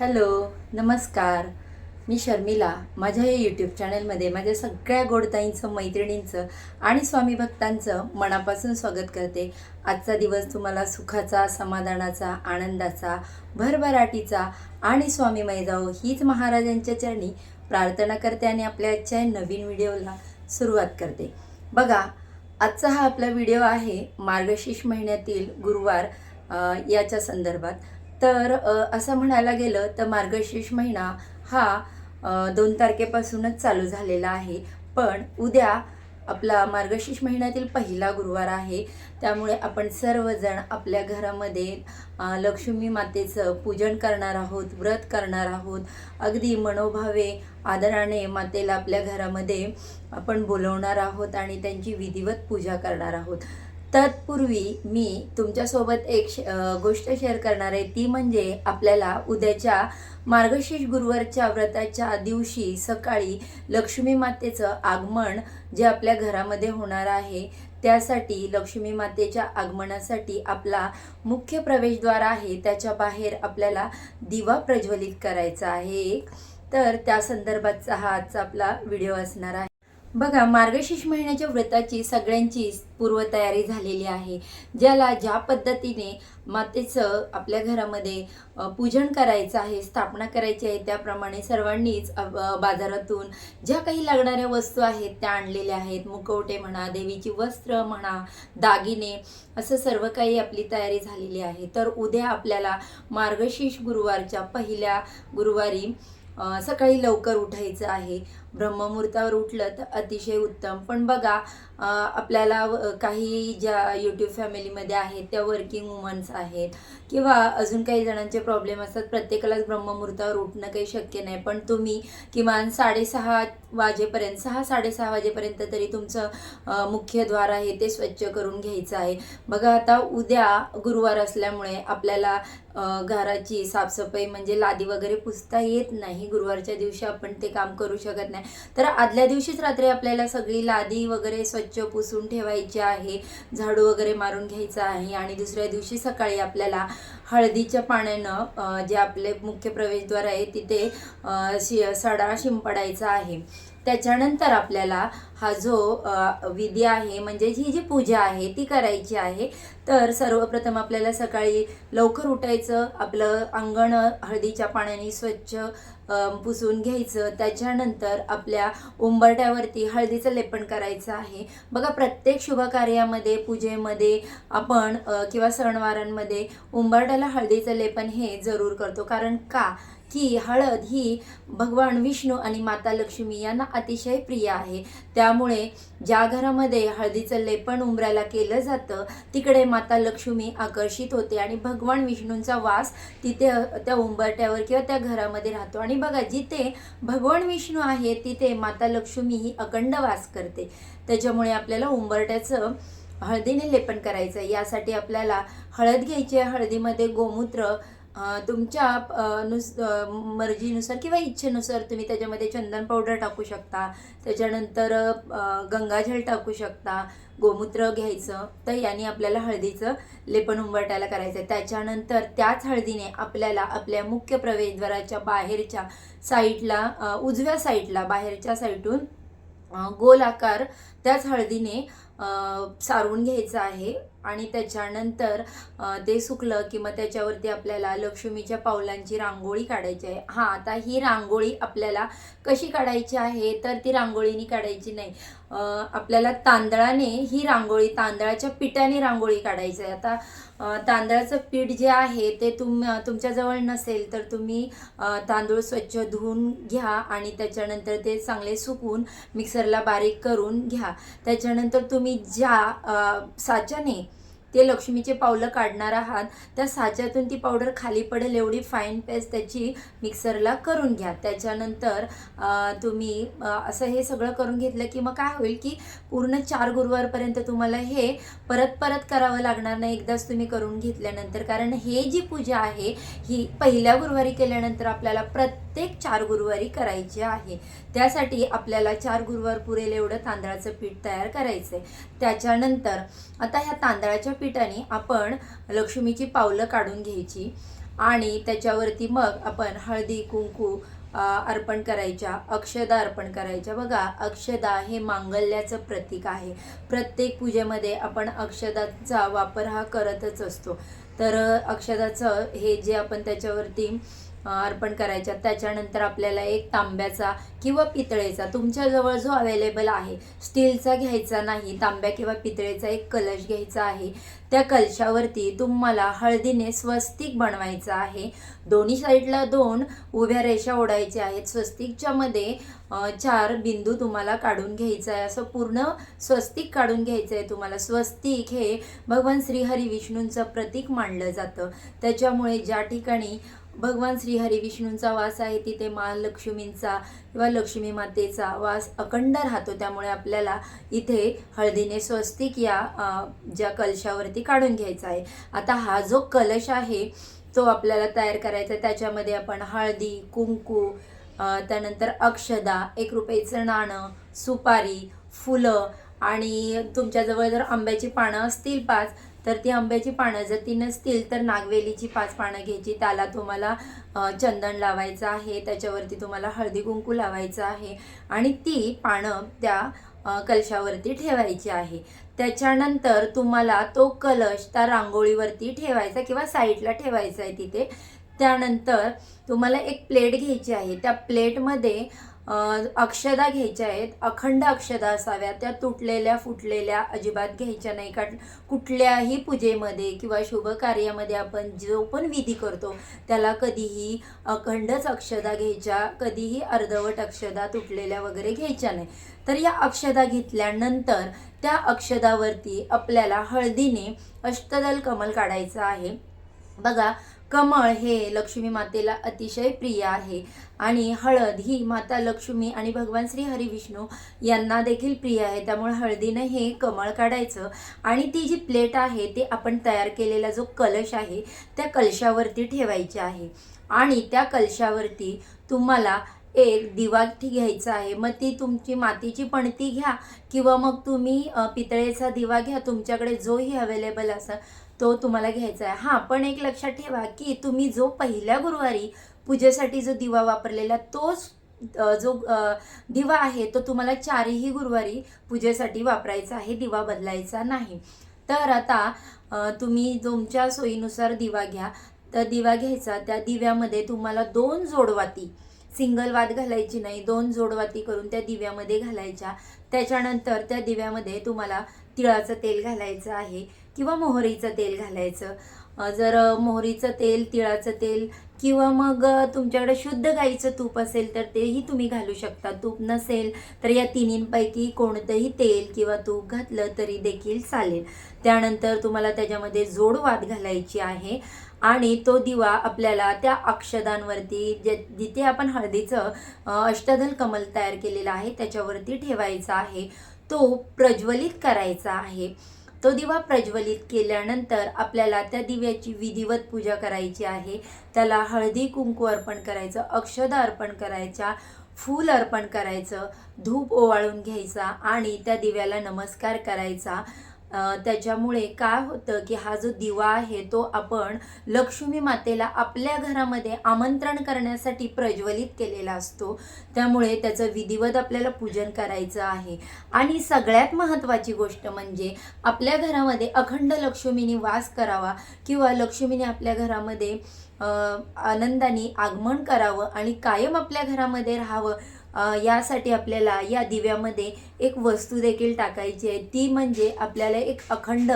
Hello नमस्कार. मी शर्मिला. माझ्या या यूट्यूब चॅनलमध्ये माझ्या सगळ्या गोडताईंचं मैत्रिणींचं आणि स्वामी भक्तांचं मनापासून स्वागत करते. आजचा दिवस तुम्हाला सुखाचा समाधानाचा आनंदाचा भरभराटीचा आणि स्वामीमय जाओ हीच महाराजांच्या चरणी प्रार्थना करते आणि आपल्या आजच्या नवीन व्हिडिओला सुरुवात करते. बघा आजचा हा आपला व्हिडिओ आहे मार्गशीर्ष महिन्यातील गुरुवार याच्या संदर्भात. तर असं म्हणायला गेलं तर मार्गशीर्ष महिना हा दोन तारखेपासूनच चालू झालेला आहे. पण उद्या आपला मार्गशीर्ष महिन्यातील पहिला गुरुवार आहे. त्यामुळे आपण सर्वजण आपल्या घरामध्ये लक्ष्मी मातेचं पूजन करणार आहोत व्रत करणार आहोत. अगदी मनोभावे आदराने मातेला आपल्या घरामध्ये आपण बोलवणार आहोत आणि त्यांची विधिवत पूजा करणार आहोत. तत्पूर्वी मी तुमच्यासोबत एक श- गोष्ट शेअर करणार आहे. ती म्हणजे आपल्याला उद्याच्या मार्गशीर्ष गुरुवारच्या व्रताच्या दिवशी सकाळी लक्ष्मी मातेचं आगमन जे आपल्या घरामध्ये होणार आहे त्यासाठी लक्ष्मी मातेच्या आगमनासाठी आपला मुख्य प्रवेशद्वार आहे. त्याच्या बाहेर आपल्याला दिवा प्रज्वलित करायचा आहे. तर त्या संदर्भातचा हा आजचा आपला व्हिडिओ असणार आहे. बघा मार्गशीर्ष महिन्याच्या व्रताची सगळ्यांची पूर्वतयारी झालेली आहे. ज्याला ज्या पद्धतीने मातेचं आपल्या घरामध्ये पूजन करायचं आहे स्थापना करायची आहे त्याप्रमाणे सर्वांनीच बाजारातून ज्या काही लागणाऱ्या वस्तू आहेत त्या आणलेल्या आहेत. मुखवटे म्हणा देवीची वस्त्र म्हणा दागिने असं सर्व काही आपली तयारी झालेली आहे. तर उद्या आपल्याला मार्गशीर्ष गुरुवारच्या पहिल्या गुरुवारी सकाळी लवकर उठायचं आहे. ब्रह्ममुहूर्तावर उठलं तर अतिशय उत्तम. पण बघा आपल्याला काही ज्या यूट्यूब फॅमिलीमध्ये आहेत त्या वर्किंग वुमन्स आहेत किंवा अजून काही जणांचे प्रॉब्लेम असतात प्रत्येकालाच ब्रह्ममुहूर्तावर उठणं काही शक्य नाही. पण तुम्ही किमान साडेसहा वाजेपर्यंत सहा साडेसहा वाजेपर्यंत तरी तुमचं मुख्य द्वार आहे ते स्वच्छ करून घ्यायचं आहे. बघा आता उद्या गुरुवार असल्यामुळे आपल्याला घराची साफसफाई म्हणजे लादी वगैरे पुसता येत नाही. गुरुवारच्या दिवशी आपण ते काम करू शकत नाही. तर आदल्या दिवशीच रात्री आपल्याला सगळी लादी वगैरे स्वच्छ पुसून ठेवायची आहे झाडू वगैरे मारून घ्यायचा आहे आणि दुसऱ्या दिवशी सकाळी आपल्याला हळदीच्या पाण्यानं जे आपले मुख्य प्रवेशद्वार आहे तिथे शि सडा शिंपडायचा आहे. त्याच्यानंतर आपल्याला हा जो विधी आहे म्हणजे ही जी पूजा आहे ती करायची आहे. तर सर्वप्रथम आपल्याला सकाळी लवकर उठायचं आपलं अंगण हळदीच्या पाण्याने स्वच्छ पुसून घ्यायचं. त्याच्यानंतर आपल्या उंबरट्यावरती हळदीचं लेपन करायचं आहे. बघा प्रत्येक शुभ कार्यामध्ये पूजेमध्ये आपण किंवा सणवारांमध्ये उंबरट्याला हळदीचं लेपन हे जरूर करतो. कारण का? की हळद ही भगवान विष्णू आणि माता लक्ष्मी यांना अतिशय प्रिय आहे. त्यामुळे ज्या घरामध्ये हळदीचं लेपन उंबऱ्याला केलं जातं तिकडे माता लक्ष्मी आकर्षित होते आणि भगवान विष्णूंचा वास तिथे त्या उंबरट्यावर किंवा त्या घरामध्ये राहतो. आणि बघा जिथे भगवान विष्णू आहे तिथे माता लक्ष्मी ही अखंड वास करते. त्याच्यामुळे आपल्याला उंबरट्याचं हळदीने लेपन करायचं आहे यासाठी आपल्याला हळद घ्यायची आहे. हळदीमध्ये गोमूत्र तुमच्या नुस मर्जीनुसार किंवा इच्छेनुसार तुम्ही त्याच्यामध्ये चंदन पावडर टाकू शकता. त्याच्यानंतर गंगाजल टाकू शकता. गोमूत्र घ्यायचं तर याने आपल्याला हळदीचं लेपन उंबरटायला करायचं आहे त्याच्यानंतर त्याच हळदीने आपल्याला आपल्या मुख्य प्रवेशद्वाराच्या बाहेरच्या साईडला उजव्या साईडला बाहेरच्या साईडून गोल आकार त्याच हळदीने सारवून घ्यायचं आहे. आणि त्याच्यानंतर ते सुकलं की मग त्याच्यावरती आपल्याला लक्ष्मीच्या पावलांची रांगोळी काढायची आहे. हां आता ही रांगोळी आपल्याला कशी काढायची आहे तर ती रांगोळीनी काढायची नाही. आपल्याला तांदळाने ही रांगोळी तांदळाच्या पिठाने रांगोळी काढायची आहे. आता तांदळाचं पीठ जे आहे ते तुम तुमच्याजवळ नसेल तर तुम्ही तांदूळ स्वच्छ धुवून घ्या आणि त्याच्यानंतर ते चांगले सुकून मिक्सरला बारीक करून घ्या. त्याच्यानंतर तुम्ही ज्या साच्याने ते लक्ष्मीचे पावलं काढणार आहात त्या साच्यातून ती पावडर खाली पडेल एवढी फाईन पेस्ट त्याची मिक्सरला करून घ्या. त्याच्यानंतर तुम्ही असं हे सगळं करून घेतलं की मग काय होईल की पूर्ण चार गुरुवारपर्यंत तुम्हाला हे परत परत करावं लागणार नाही एकदाच तुम्ही करून घेतल्यानंतर. कारण हे जी पूजा आहे ही पहिल्या गुरुवारी केल्यानंतर आपल्याला प्रत्येक चार गुरुवारी करायची आहे. त्यासाठी आपल्याला चार गुरुवार पुरेल एवढं तांदळाचं पीठ तयार करायचं आहे त्याच्यानंतर आता ह्या तांदळाच्या पिठाने आपण लक्ष्मीची पावलं काढून घ्यायची आणि त्याच्यावरती मग आपण हळदी कुंकू अर्पण करायच्या अक्षदा अर्पण करायच्या. बघा अक्षदा हे मांगल्याचं प्रतीक आहे. प्रत्येक पूजेमध्ये आपण अक्षदाचा वापर हा करतच असतो. तर अक्षदाचं हे जे आपण त्याच्यावरती अर्पण करायच्या. त्याच्यानंतर आपल्याला एक तांब्याचा किंवा पितळेचा तुमच्याजवळ जो अवेलेबल आहे स्टीलचा घ्यायचा नाही तांब्या किंवा पितळेचा एक कलश घ्यायचा आहे. त्या कलशावरती तुम्हाला हळदीने स्वस्तिक बनवायचं आहे. दोन्ही साईडला दोन उभ्या रेषा ओढायच्या आहेत. स्वस्तिकच्या मध्ये चार बिंदू तुम्हाला काढून घ्यायचा आहे. असं पूर्ण स्वस्तिक काढून घ्यायचं आहे तुम्हाला. स्वस्तिक हे भगवान श्रीहरी विष्णूंचं प्रतीक मानलं जातं. त्याच्यामुळे ज्या ठिकाणी भगवान श्रीहरी विष्णूंचा वास आहे तिथे महालक्ष्मींचा किंवा लक्ष्मी मातेचा वास अखंड राहतो. त्यामुळे आपल्याला इथे हळदीने स्वस्तिक या ज्या कलशावरती काढून घ्यायचा आहे. आता हा जो कलश आहे तो आपल्याला तयार करायचा आहे. त्याच्यामध्ये आपण हळदी कुंकू त्यानंतर अक्षदा एक रुपयाचं नाणं सुपारी फुलं आणि तुमच्याजवळ जर आंब्याची पानं असतील पाच तर ती आंब्याची पानं जर ती नसतील तर नागवेलीची पाच पानं घ्यायची. त्याला तुम्हाला चंदन लावायचं आहे. त्याच्यावरती तुम्हाला हळदी कुंकू लावायचं आहे. आणि ती पानं त्या कलशावरती ठेवायची आहे. त्याच्यानंतर तुम्हाला तो कलश त्या रांगोळीवरती ठेवायचा किंवा साईडला ठेवायचा आहे तिथे. त्यानंतर तुम्हाला एक प्लेट घ्यायची आहे. त्या प्लेटमध्ये अक्षदा घ्यायच्या आहेत अखंड अक्षदा असाव्या त्या तुटलेल्या फुटलेल्या अजिबात घ्यायच्या नाही. कारण कुठल्याही पूजेमध्ये किंवा शुभ कार्यामध्ये आपण जो पण विधी करतो त्याला कधीही अखंडच अक्षदा घ्यायच्या कधीही अर्धवट अक्षदा तुटलेल्या वगैरे घ्यायच्या नाही. तर या अक्षदा घेतल्यानंतर त्या अक्षदावरती आपल्याला हळदीने अष्टदल कमल काढायचं आहे. बघा कमळ हे लक्ष्मी मातेला अतिशय प्रिय आहे. आणि हळद ही माता लक्ष्मी आणि भगवान श्री हरिविष्णू यांना देखील प्रिय आहे. त्यामुळे हळदीनं हे कमळ काढायचं. आणि ती जी प्लेट आहे ते आपण तयार केलेला जो कलश आहे त्या कलशावरती ठेवायची आहे. आणि त्या कलशावरती तुम्हाला एक दिवाठी घ्यायचा आहे मग ती तुमची मातीची पणती घ्या किंवा मग तुम्ही पितळेचा दिवा घ्या तुमच्याकडे जोही अवेलेबल असेल तो तुम्हाला घ्यायचा आहे. हां पण एक लक्षात ठेवा की तुम्ही जो पहिल्या गुरुवारी पूजेसाठी जो दिवा वापरलेला तोच जो दिवा आहे तो तुम्हाला चारही गुरुवारी पूजेसाठी वापरायचा आहे दिवा बदलायचा नाही. तर आता तुम्ही तुमच्या सोयीनुसार दिवा घ्या. तर दिवा घ्यायचा त्या दिव्यामध्ये तुम्हाला दोन जोडवाती सिंगल वात घालायची नाही दोन जोडवाती करून त्या दिव्यामध्ये घालायच्या. त्याच्यानंतर त्या दिव्यामध्ये तुम्हाला तिळाचं तेल घालायचं आहे किंवा मोहरीचं तेल घालायचं. जर मोहरीचं तेल तिळाचं तेल किंवा मग तुमच्याकडे शुद्ध गाईचं तूप असेल तर तेही तुम्ही घालू शकता. तूप नसेल तर या तिन्हींपैकी कोणतंही तेल किंवा तूप घातलं तरी देखील चालेल. त्यानंतर तुम्हाला त्याच्यामध्ये जोडवात घालायची आहे. आणि तो दिवा आपल्याला त्या अक्षदांवरती जे जिथे आपण हळदीचं अष्टदल कमल तयार केलेलं आहे त्याच्यावरती ठेवायचा आहे. तो प्रज्वलित करायचा आहे. तो दिवा प्रज्वलित केल्यानंतर आपल्याला त्या दिव्याची विधिवत पूजा करायची आहे. त्याला हळदी कुंकू अर्पण करायचं अक्षदा अर्पण करायच्या फूल अर्पण करायचं धूप ओवाळून घ्यायचा आणि त्या दिव्याला नमस्कार करायचा. त्याच्यामुळे काय होतं की हा जो दिवा आहे तो आपण लक्ष्मी मातेला आपल्या घरामध्ये आमंत्रण करण्यासाठी प्रज्वलित केलेला असतो. त्यामुळे त्याचं विधिवत आपल्याला पूजन करायचं आहे. आणि सगळ्यात महत्त्वाची गोष्ट म्हणजे आपल्या घरामध्ये अखंड लक्ष्मीने वास करावा किंवा लक्ष्मीने आपल्या घरामध्ये आनंदाने आगमन करावं आणि कायम आपल्या घरामध्ये राहावं यासाठी आपल्याला या दिव्यामध्ये एक वस्तू देखील टाकायची आहे. ती म्हणजे आपल्याला एक अखंड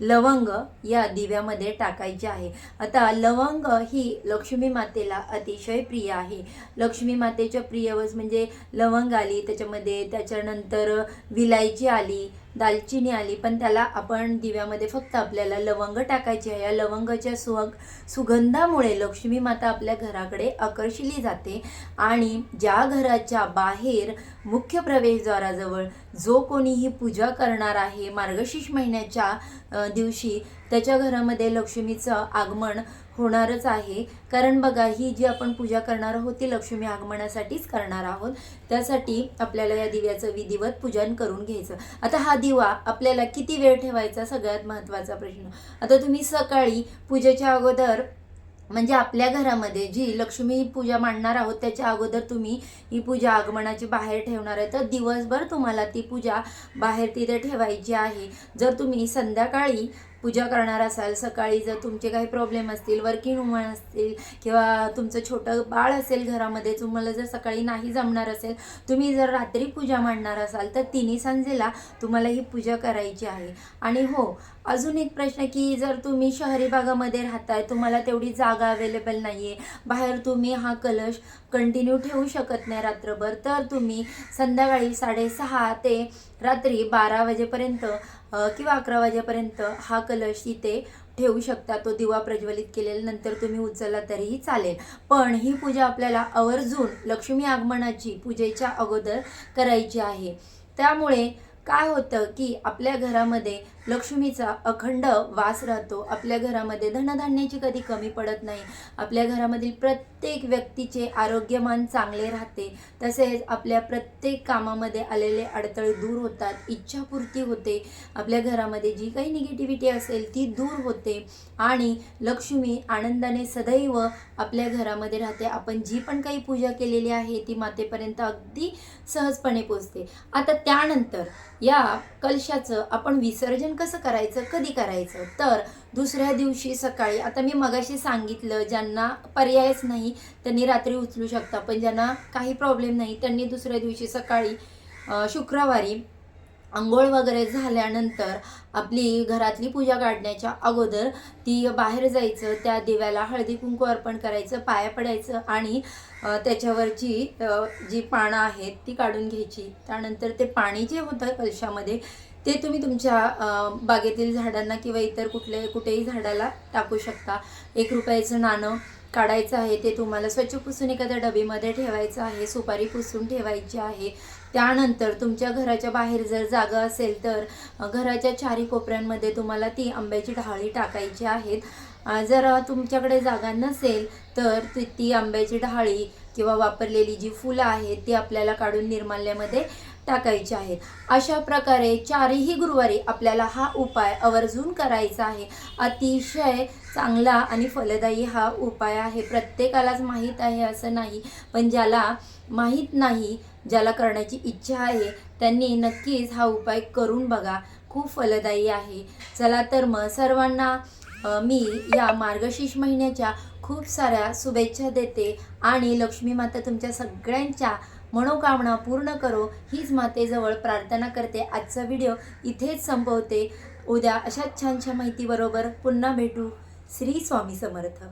लवंग या दिव्यामध्ये टाकायची आहे. आता लवंग ही लक्ष्मी मातेला अतिशय प्रिय आहे. लक्ष्मी मातेच्या प्रिय वस म्हणजे लवंग आली त्याच्यामध्ये त्याच्यानंतर विलायची आली दालचिनी आली पण त्याला आपण दिव्यामध्ये फक्त आपल्याला लवंग टाकायची आहे. या लवंगाच्या सुग सुगंधामुळे लक्ष्मी माता आपल्या घराकडे आकर्षिली जाते आणि ज्या घराच्या बाहेर मुख्य प्रवेशद्वाराजवळ जो कोणीही पूजा करणार आहे मार्गशीर्ष महिन्याच्या दिवशी त्याच्या घरामध्ये लक्ष्मीचं आगमन होणारच आहे. कारण बघा ही जी आपण पूजा करणार आहोत ती लक्ष्मी आगमनासाठीच करणार आहोत. त्यासाठी आपल्याला या दिव्याचं विधिवत पूजन करून घ्यायचं. आता हा दिवा आपल्याला किती वेळ ठेवायचा? सगळ्यात महत्त्वाचा प्रश्न. आता तुम्ही सकाळी पूजेच्या अगोदर म्हणजे आपल्या घरामध्ये जी लक्ष्मी पूजा मांडणार आहोत त्याच्या अगोदर तुम्ही ही पूजा आगमनाची बाहेर ठेवणार आहे. तर दिवसभर तुम्हाला ती पूजा बाहेर तिथे ठेवायची आहे. जर तुम्ही संध्याकाळी पूजा करणार असाल सकाळी जर तुमचे काही प्रॉब्लेम असतील वर्किंग वुमन असतील किंवा तुमचं छोटं बाळ असेल घरामध्ये तुम्हाला जर सकाळी नाही जमणार असेल तुम्ही जर रात्री पूजा मांडणार असाल तर तिन्ही सांजेला तुम्हाला ही पूजा करायची आहे. आणि हो अजून एक प्रश्न की जर तुम्ही शहरी भागामध्ये राहताय तुम्हाला तेवढी जागा अवेलेबल नाही आहे बाहेर तुम्ही हा कलश कंटिन्यू ठेवू शकत नाही रात्रभर तर तुम्ही संध्याकाळी साडेसहा ते रात्री बारा वाजेपर्यंत किंवा अकरा वाजेपर्यंत हा कलश इथे ठेवू शकता. तो दिवा प्रज्वलित केलेल्यानंतर तुम्ही उचलला तरीही चालेल. पण ही पूजा आपल्याला आवर्जून लक्ष्मी आगमनाची पूजेच्या अगोदर करायची आहे. त्यामुळे काय होतं की आपल्या घरामध्ये लक्ष्मीचा अखंड वास राहतो. आपल्या घरामध्ये धनधान्याची कधी कमी पडत नाही. आपल्या घरामधील प्रत्येक व्यक्तीचे आरोग्यमान चांगले राहते. तसेच आपल्या प्रत्येक कामामध्ये आलेले अडथळे दूर होतात इच्छापूर्ती होते. आपल्या घरामध्ये जी काही निगेटिव्हिटी असेल ती दूर होते. आणि लक्ष्मी आनंदाने सदैव आपल्या घरामध्ये राहते. आपण जी पण काही पूजा केलेली आहे ती मातेपर्यंत अगदी सहजपणे पोचते आता त्यानंतर या कलशाचं आपण विसर्जन कसं करायचं कधी करायचं? तर दुसऱ्या दिवशी सकाळी आता मी मगाशी सांगितलं ज्यांना पर्यायच नाही त्यांनी रात्री उचलू शकता पण ज्यांना काही प्रॉब्लेम नाही त्यांनी दुसऱ्या दिवशी सकाळी शुक्रवारी आंघोळ वगैरे झाल्यानंतर आपली घरातली पूजा काढण्याच्या अगोदर ती बाहेर जायचं त्या दिव्याला हळदी कुंकू अर्पण करायचं पाया पडायचं आणि त्याच्यावरची जी पानं आहेत ती काढून घ्यायची. त्यानंतर ते पाणी जे होतं कलशामध्ये ते तुम्ही तुमच्या बागेतील झाडांना किंवा इतर कुठले कुठेही झाडाला टाकू शकता. एक रुपयाचं नाणं काढायचं आहे ते तुम्हाला स्वच्छ पुसून एखाद्या डबीमध्ये ठेवायचं आहे सुपारी पुसून ठेवायची आहे. त्यानंतर तुमच्या घराच्या बाहेर जर जागा असेल तर घराच्या चारी कोपऱ्यांमध्ये तुम्हाला ती आंब्याची ढाळी टाकायची आहेत. जर तुमच्याकडे जागा नसेल तर ती आंब्याची ढाळी किंवा वापरलेली जी फुलं आहेत ती आपल्याला काढून निर्माल्यामध्ये टाकायचे आहेत. अशा प्रकारे चारही गुरुवारी आपल्याला हा उपाय आवर्जून करायचा आहे. अतिशय चांगला आणि फलदायी हा उपाय आहे. प्रत्येकालाच माहीत आहे असं नाही पण ज्याला माहीत नाही ज्याला करण्याची इच्छा आहे त्यांनी नक्कीच हा उपाय करून बघा. खूप फलदायी आहे. चला तर मग सर्वांना मी या मार्गशीर्ष महिन्याच्या खूप साऱ्या शुभेच्छा देते. आणि लक्ष्मी माता तुमच्या सगळ्यांच्या मनोकामना पूर्ण करो हीच मातेजवळ प्रार्थना करते. आजचा व्हिडिओ इथेच संपवते. उद्या अशाच छानशा माहितीबरोबर पुन्हा भेटू. श्री स्वामी समर्थ.